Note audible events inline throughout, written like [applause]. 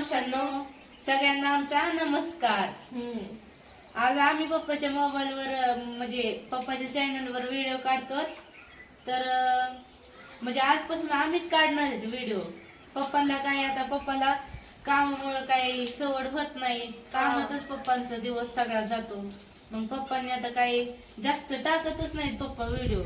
मावशांनो सगळ्यांना आमचा नमस्कार. आज आम्ही पप्पाच्या मोबाईलवर म्हणजे पप्पाच्या चॅनलवर व्हिडिओ काढतो तर म्हणजे आजपासून आम्हीच काढणार आहेत व्हिडिओ पप्पांना काय आता पप्पाला कामामुळे काही सवड होत नाही. कामातच पप्पांचा दिवस सगळा जातो. मग पप्पांनी आता काही जास्त टाकतच नाहीत पप्पा व्हिडिओ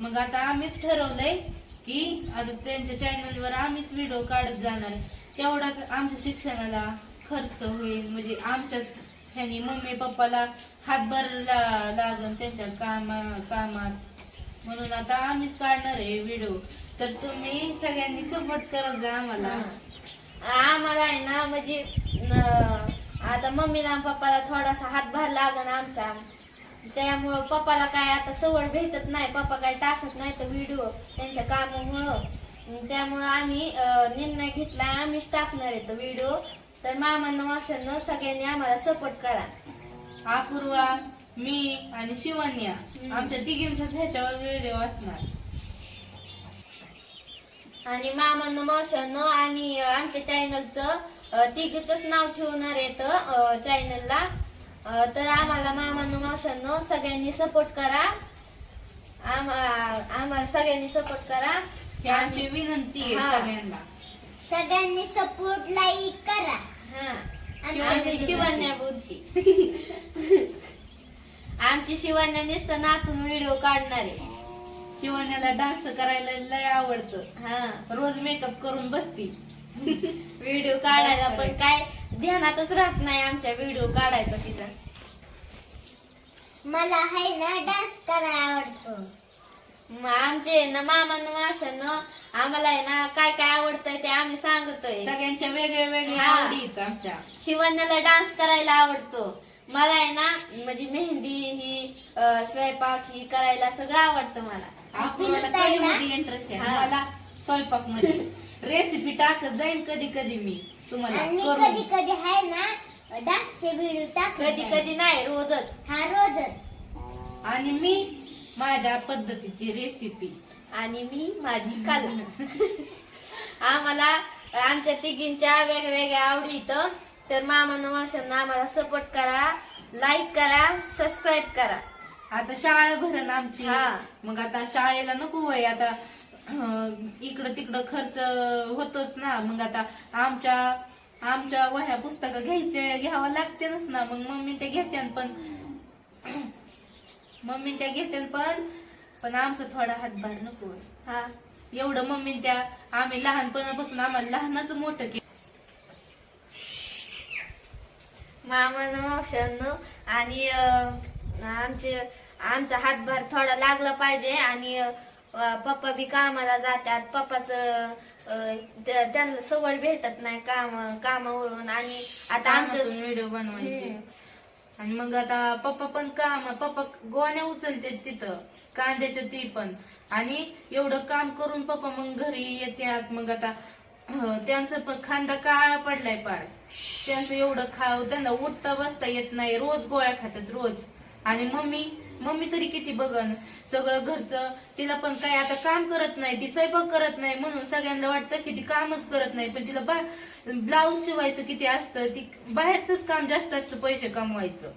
मग आता आम्हीच ठरवलंय की आता त्यांच्या चॅनलवर आम्हीच व्हिडिओ काढत जाणार. तेवढा आमच्या शिक्षणाला खर्च होईल. म्हणजे आमच्याच ह्यानी मम्मी पप्पाला हातभार ला- लागन त्यांच्या कामा कामात. म्हणून आता आम्हीच काढणार आहे व्हिडिओ तर तुम्ही सगळ्यांनी सपोर्ट करत जा आम्हाला. आम्हाला आहे ना म्हणजे न- आता मम्मीला आणि पप्पाला थोडासा हातभार लागन आमचा. त्यामुळं पप्पाला काय आता सवड भेटत नाही. पप्पा काय टाकत नाही तर व्हिडिओ त्यांच्या कामामुळं. त्यामुळं आम्ही निर्णय घेतला. आम्हीच टाकणार आहे तो व्हिडिओ तर मामांना मावशांना सगळ्यांनी आम्हाला सपोर्ट करा. अपूर्वा मी आणि शिवन्या. आमच्या तिघींचाच ह्याच्यावर व्हिडिओ असणार. आणि मामांना मावशांना आम्ही आमच्या चॅनलचं तिघच नाव ठेवणार आहेत चॅनलला तर आम्हाला मामांना मावशांना सगळ्यांनी सपोर्ट करा. आम्हा- आम्हाला सगळ्यांनी सपोर्ट करा. ही आमची विनंती आहे हा. सगळ्यांना. सगळ्यांनी सपोर्ट लाईक करा. हा. शिवण्या आमची शिवण्या बुद्धी. आमची शिवण्या नुसतं नाचून व्हिडिओ काढणार आहे. शिवण्याला डान्स करायला लय आवडतं. हा. रोज मेकअप करून बसती. व्हिडिओ काढायला पण काय ध्यानातच राहत नाही आमच्या व्हिडिओ काढायचा तिचा मला आहे ना डान्स करायला आवडतो. आमचे ना मामानं माशानं आम्हाला आहे ना काय काय आवडतंय ते आम्ही सांगतोय सगळ्यांच्या वेगळ्या वेगळ्या हा. आवडी आहेत आमच्या शिवण्याला डान्स करायला आवडतो मला आहे ना म्हणजे मेहंदी ही अं, स्वयंपाक ही करायला सगळं आवडतं मला आपल्याला इंटरेस्ट आहे हा. मला स्वयंपाकमध्ये रेसिपी टाकत जाईन कधी कधी मी तुम्हाला आणि करून. कधी कधी आहे ना डान्सचे व्हिडिओ टाकत कधी. कधी नाही रोजच हा रोजच आणि मी माझ्या पद्धतीची रेसिपी आणि मी माझी कला. आम्हाला आमच्या तिघींच्या वेगवेगळ्या आवडी इथं. तर मामानं मावशांना आम्हाला सपोर्ट करा लाईक करा सबस्क्राईब करा. आता शाळा भरण आमची. हा. मग आता शाळेला नको वय आता इकडं तिकडं खर्च होतोच ना. मग आता आमच्या आमच्या वह्या पुस्तकं घ्यायचे घ्यावं लागतेच ना. मग मम्मी ते घेते पण. मम्मी त्या घेते पण पण आमचा थोडा हातभार नको. हा एवढं मम्मी त्या आम्ही लहानपणापासून आम्हाला लहानच मोठं केलं मामानं मावशांनो आणि अं, आमचे आमचा हातभार थोडा लागला पाहिजे आणि अं, पप्पा बी कामाला जातात पप्पाच त्यांना सवड भेटत नाही काम कामावरून आणि आता आमचं व्हिडिओ बनवायचे हम्म. आणि मग आता पप्पा पण काम पप्पा गोण्या उचलते तिथं कांद्याच्या ती पण. आणि एवढं काम करून पप्पा मग घरी येतात मग आता त्यांचं पण खांदा काळा पडलाय पार. त्यांचं एवढं खाव त्यांना उठता बसता येत नाही. रोज गोळ्या खातात रोज. आणि मम्मी मम्मी तरी किती बघन सगळं घरचं तिला पण काय आता काम करत नाही ती स्वयंपाक करत नाही म्हणून सगळ्यांना वाटतं की ती कामच करत नाही पण तिला बा ब्लाऊज शिवायचं किती असतं ती बाहेरच काम जास्त असतं पैसे कमवायचं.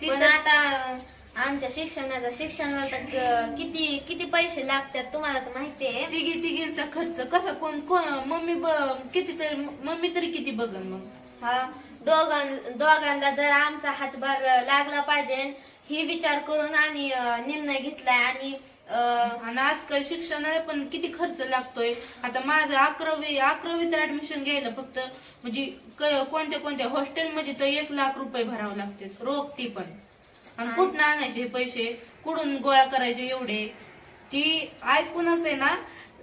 ती पण तर- आता आमच्या शिक्षणाचा शिक्षणाला तर क- किती किती पैसे लागतात तुम्हाला तर माहिती आहे. तिघी तिघींचा खर्च कसा कोण कोण मम्मी ब- किती तरी मम्मी तरी किती बघन मग? हा दोघां दोघांना जर आमचा हातभार लागला पाहिजे ही विचार करून आम्ही निर्णय घेतलाय आणि आणि आजकाल शिक्षणाला पण किती खर्च लागतोय. आता माझं अकरावी अकरावीचं ऍडमिशन घ्यायला फक्त म्हणजे कोणत्या कोणत्या हॉस्टेलमध्ये तर एक लाख रुपये भरावे लागते रोख ती पण. आणि कुठनं आणायचे हे पैसे? कुठून गोळा करायचे एवढे? ती ऐकूनच आहे ना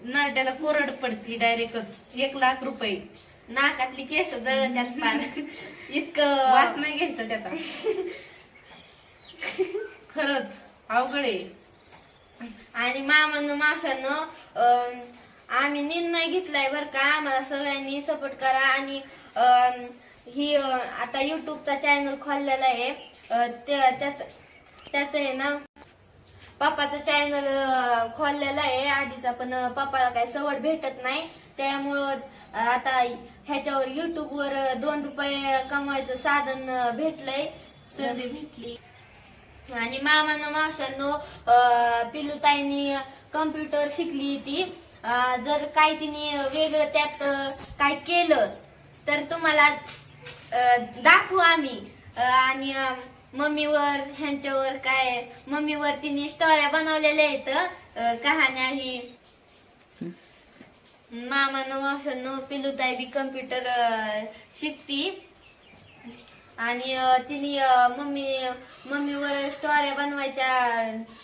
नरड्याला कोरड पडती डायरेक्टच एक लाख रुपये. नाकातली केस जळत्यात पार [laughs] वास इतकं नाही घ्यायचा त्याचा. [laughs] अवघड आहे. आणि मामानं मावशानं अं, आम्ही निर्णय घेतलाय बर का. आम्हाला सगळ्यांनी सपोर्ट करा आणि ही आता युट्यूबचा चॅनल खोललेला आहे. त्याच त्याच आहे ना पप्पाचं चॅनल खोललेलं आहे. आधीचा पण पप्पाला काही सवड भेटत नाही. त्यामुळं आता ह्याच्यावर युट्यूबवर दोन रुपये कमवायचं साधन भेटलंय. संधी भेटली. आणि मामानं मावशांनो अं, पिलूताईनी कम्प्युटर शिकली ती. जर काही तिने वेगळं त्यात काय केलं तर तुम्हाला दाखवू आम्ही. आणि मम्मीवर ह्यांच्यावर काय मम्मीवर तिने स्टोऱ्या बनवलेल्या आहेत कहाण्या ही. मामानं मावशांनो पिलूताई बी कम्प्युटर शिकती. आणि तिने मम्मी मम्मीवर स्टोऱ्या बनवायच्या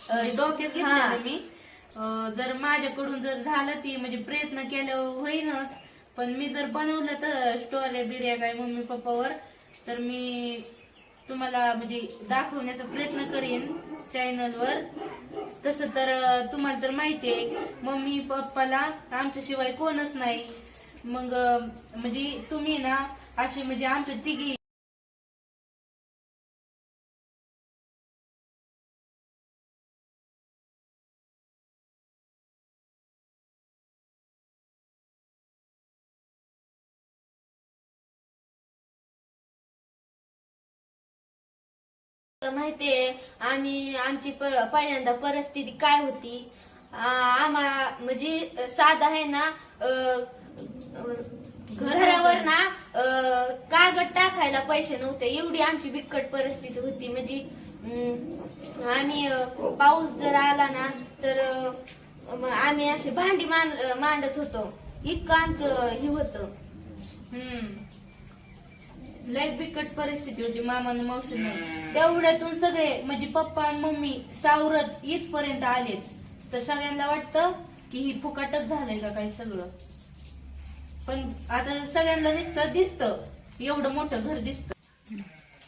म्हणजे डोक्यात. घेतलेलं मी? अं, जर माझ्याकडून जर झालं ती म्हणजे प्रयत्न केलं होईनच. पण मी जर बनवलं तर स्टोऱ्या बिर्या काय मम्मी पप्पावर तर मी तुम्हाला म्हणजे दाखवण्याचा प्रयत्न करेन चॅनलवर तसं तर अं, तुम्हाला तर माहिती आहे मम्मी पप्पाला आमच्याशिवाय कोणच नाही. मग अं, म्हणजे तुम्ही ना अशी म्हणजे आमच्या तिघी माहितीये आम्ही आमची पहिल्यांदा परिस्थिती काय होती? आम्हाला म्हणजे साधा आहे ना घरावर ना कागद टाकायला पैसे नव्हते. एवढी आमची बिकट परिस्थिती होती. म्हणजे अं, आम्ही पाऊस जर आला ना तर आम्ही अशी भांडी मांडत होतो. इतकं आमचं हे होतं. हम्म. लय बिकट परिस्थिती होती मामानं मावशीनं. तेवढ्यातून सगळे म्हणजे पप्पा आणि मम्मी सावरत इथपर्यंत आलेत. तर सगळ्यांना वाटतं की ही फुकटच झालंय का काही सगळं. पण आता सगळ्यांना दिसतं दिसतं. एवढं मोठं घर दिसतं.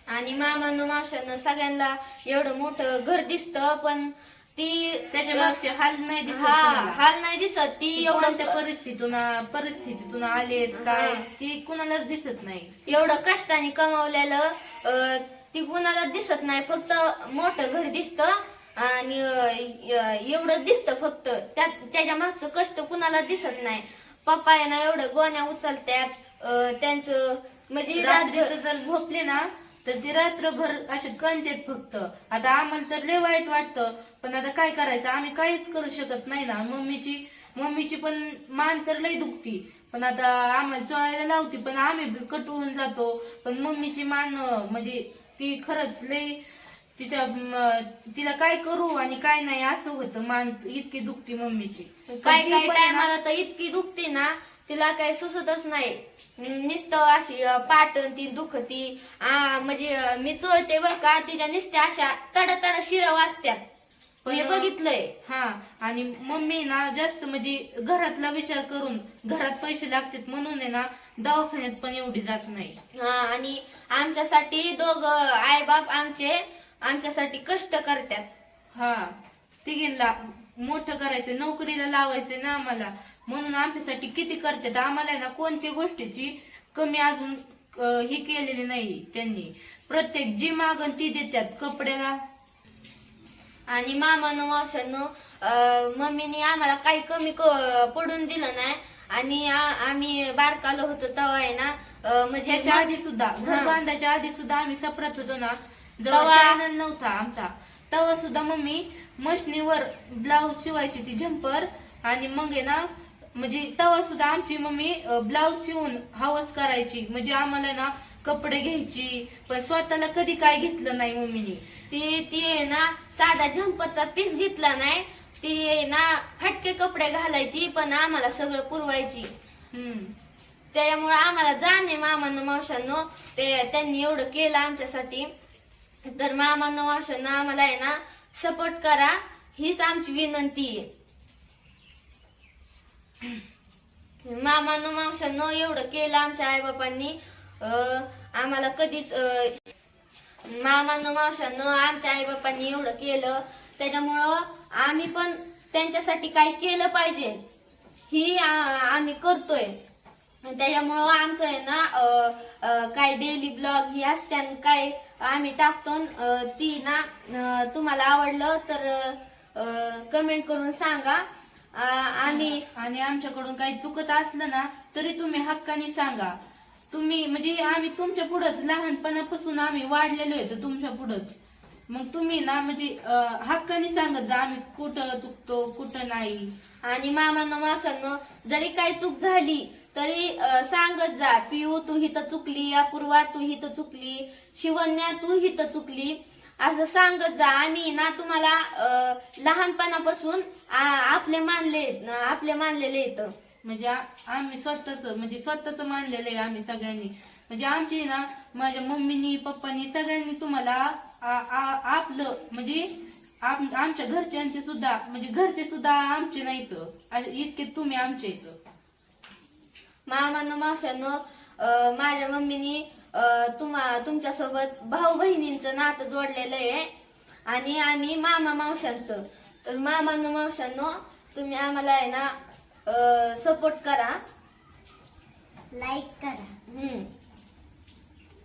आणि मामानं मावशानं सगळ्यांना एवढं मोठं घर दिसतं पण ती त्याच्या मागचे हाल नाही दिसत हा कोणाला. हाल नाही दिसत. ती एवढं कोणत्या परिस्थितीतून परिस्थितीतून आलेत काय? हा. ती कुणालाच दिसत नाही. एवढं कष्टाने कमावलेलं अं, ती कुणाला दिसत नाही. फक्त मोठं घर दिसतं आणि अं, एवढं दिसतं फक्त. त्यात त्याच्या मागचं कष्ट कुणाला दिसत नाही. पप्पा आहे ना एवढं गोण्या उचलत्यात अं, त्यांचं म्हणजे रात्री रात्र तर जर झोपले ना तर ते रात्रभर असे कणतेत फक्त आता आम्हाला तर लय वाईट वाटतं पण आता काय करायचं? आम्ही काहीच करू शकत नाही ना. मम्मीची मम्मीची पण मान तर लय दुखती. पण आता आम्हाला चोळायला लावती पण आम्ही कटवून जातो. पण मम्मीची मान म्हणजे ती खरंच लय तिच्या तिला काय करू आणि काय नाही असं होतं. मान इतकी दुखती मम्मीची. काय काय टायमाला तर इतकी दुखते ना तिला काही सुचतच नाही. नुसतं अशी पाटण ती दुखती. आ, म्हणजे मी चोळते बर का तिच्या नुसत्या अशा तड तड शिरा मी बघितलंय. हा आणि मम्मी ना जास्त म्हणजे घरातला विचार करून घरात पैसे लागतात म्हणून आहे ना दवाखान्यात पण एवढी जात नाही. हा आणि आमच्यासाठी दोघ आई बाप आमचे आमच्यासाठी कष्ट करतात. हा तिघींना मोठं करायचं नोकरीला लावायचं ना आम्हाला. म्हणून आमच्यासाठी किती करतात? आम्हाला आहे ना कोणत्या गोष्टीची कमी अजून ही केलेली नाही त्यांनी. प्रत्येक जी मागण ती देतात कपड्याला. आणि मामानं मावशानं मम्मीने आम्हाला काही कमी पडून दिलं नाही. आणि आम्ही बारकालो होतो तेव्हा आहे ना म्हणजे त्याच्या आधी सुद्धा घर. बांधायच्या आधी सुद्धा आम्ही सपरत होतो ना चॅनल नव्हता आमचा. तेव्हा सुद्धा मम्मी मशनीवर ब्लाऊज शिवायची ती झंपर. आणि मग आहे ना म्हणजे तेव्हा सुद्धा आमची मम्मी ब्लाऊज शिवून हवस करायची. म्हणजे आम्हाला ना कपडे घ्यायची. पण स्वतःला कधी काय घेतलं नाही मम्मीने. ती ती आहे ना साधा झंपरचा पीस घेतला नाही. ती आहे ना फटके कपडे घालायची पण आम्हाला सगळं पुरवायची. त्याच्यामुळे आम्हाला जाणे मामानं मावशांनो ते त्यांनी एवढं केलं आमच्यासाठी. तर मामानं मावशांनो आम्हाला आहे ना सपोर्ट करा. हीच आमची विनंती आहे. मामानं मावशांनो एवढं केलं आमच्या आई बापांनी आम्हाला कधीच अं, मामानं मावशांनो आमच्या आईबापांनी एवढं केलं. त्याच्यामुळं आम्ही पण त्यांच्यासाठी काही केलं पाहिजे. ही आम्ही करतोय. त्याच्यामुळं आमचं आहे ना काय डेली ब्लॉग ही असत्या काय आम्ही टाकतो. ती ना तुम्हाला आवडलं तर कमेंट करून सांगा. आ, आम्ही आणि आमच्याकडून काही चुकत असलं ना तरी तुम्ही हक्काने सांगा. तुम्ही म्हणजे आम्ही तुमच्या पुढंच लहानपणापासून आम्ही वाढलेलो येतो तुमच्या पुढंच. मग तुम्ही ना म्हणजे हक्काने सांगत जा आम्ही कुठं चुकतो कुठं नाही. आणि मामांनो मावशांनो जरी काही चूक झाली तरी सांगत जा. पिऊ तू हिथं चुकली अपूर्वा तू हिथं चुकली. शिवन्या तू हिथं चुकली. असं सांगत जा. आम्ही ना तुम्हाला लहानपणापासून आपले मानले आपले मानलेले येतं म्हणजे आम्ही स्वतःच म्हणजे स्वतःच मानलेलं आहे आम्ही सगळ्यांनी. म्हणजे आमची ना माझ्या मम्मीनी पप्पानी सगळ्यांनी तुम्हाला आपलं म्हणजे आम- आमच्या घरच्यांचे सुद्धा म्हणजे घरचे सुद्धा आमचे नाहीत इतके तुम्ही आमचे इथं. मामांनो मावशांनो माझ्या मम्मीनी तुम्हा तुमच्यासोबत भाऊ बहिणींचं नातं जोडलेलं आहे. आणि आम्ही मामा मावशांचं तर मामांनो मावशांनो तुम्ही आम्हाला आहे ना सपोर्ट करा. लाईक करा. हम्म.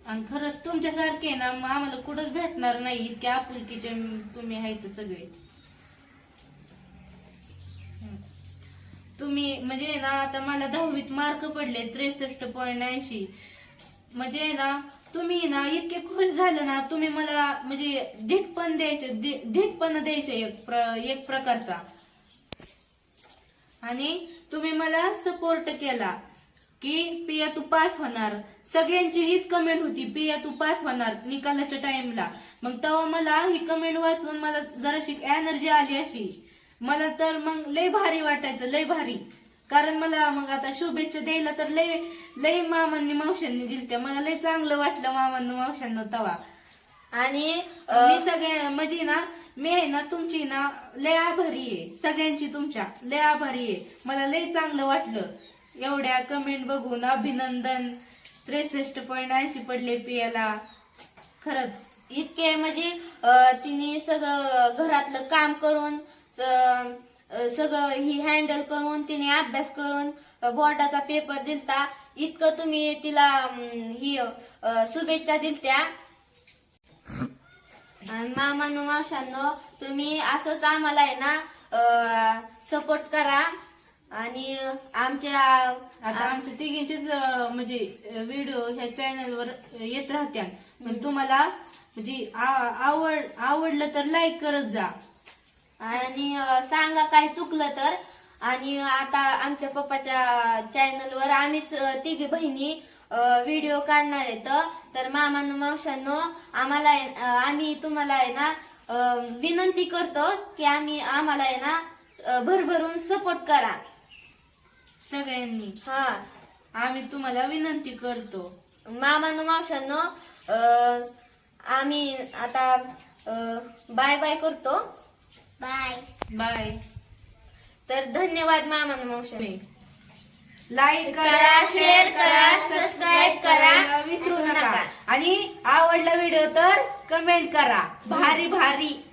आणि खरंच तुमच्यासारखे ना मग आम्हाला कुठंच भेटणार नाही इतके आपुलकीचे तुम्ही आहेत सगळे. हं. तुम्ही म्हणजे ना आता मला दहावीत मार्क पडले त्रेसष्ट पॉईंट ऐंशी. म्हणजे ना तुम्ही ना इतके खुश झाले ना तुम्ही मला म्हणजे ढीटपण द्यायचे ढी- पण द्यायचे एक प्र- एक प्रकारचा. आणि तुम्ही मला सपोर्ट केला की पिया तू पास होणार. सगळ्यांची हीच कमेंट होती पिया तू पास होणार निकालाच्या टाइमला मग तेव्हा मला ही कमेंट वाचून मला जराशी एनर्जी आली अशी. मला तर मग लय भारी वाटायचं लय भारी. कारण मला मग आता शुभेच्छा द्यायला तर लय लय मामांनी मावशांनी दिलत्या. मला लय चांगलं वाटलं मामांनी मावशांना तवा. आणि मी सगळ्या म्हणजे ना मी आहे ना तुमची ना लय आभारी आहे. सगळ्यांची तुमच्या लय आभारी आहे. मला लय चांगलं वाटलं. एवढ्या कमेंट बघून अभिनंदन. त्रेसष्ट पॉईंट ऐंशी पडले पियाला. खरंच. इतके म्हणजे तिने सगळं घरातलं काम करून सगळं ही हँडल करून तिने अभ्यास करून बोर्डाचा पेपर दिलता. इतकं तुम्ही तिला ही शुभेच्छा दिलत्या. मामांनो मावशांनो तुम्ही असंच आम्हाला आहे ना सपोर्ट करा. आणि आमच्या आता आमच्या तिघींचेच म्हणजे व्हिडिओ ह्या चॅनलवर येत राहत्या. पण तुम्हाला म्हणजे आवड आवडलं तर लाईक करत जा. आणि सांगा काय चुकलं तर. आणि आता आमच्या पप्पाच्या चॅनलवर आम्हीच तिघी बहिणी व्हिडिओ काढणार आहेत तर. मामांनो मावशांनो आम्हाला आम्ही तुम्हाला आहे ना विनंती करतो की आम्ही आम्हाला आहे ना भरभरून सपोर्ट करा. सगळ्यांनी. हा. आम्ही तुम्हाला विनंती करतो. मामांनो मावशांनो आम्ही आता बाय बाय करतो. बाय बाय तर धन्यवाद मामांनो मावशांनो लाईक करा, शेअर करा, सबस्क्राईब करा, विसरू नका. आणि आवडला व्हिडिओ तर कमेंट करा. भारी भारी.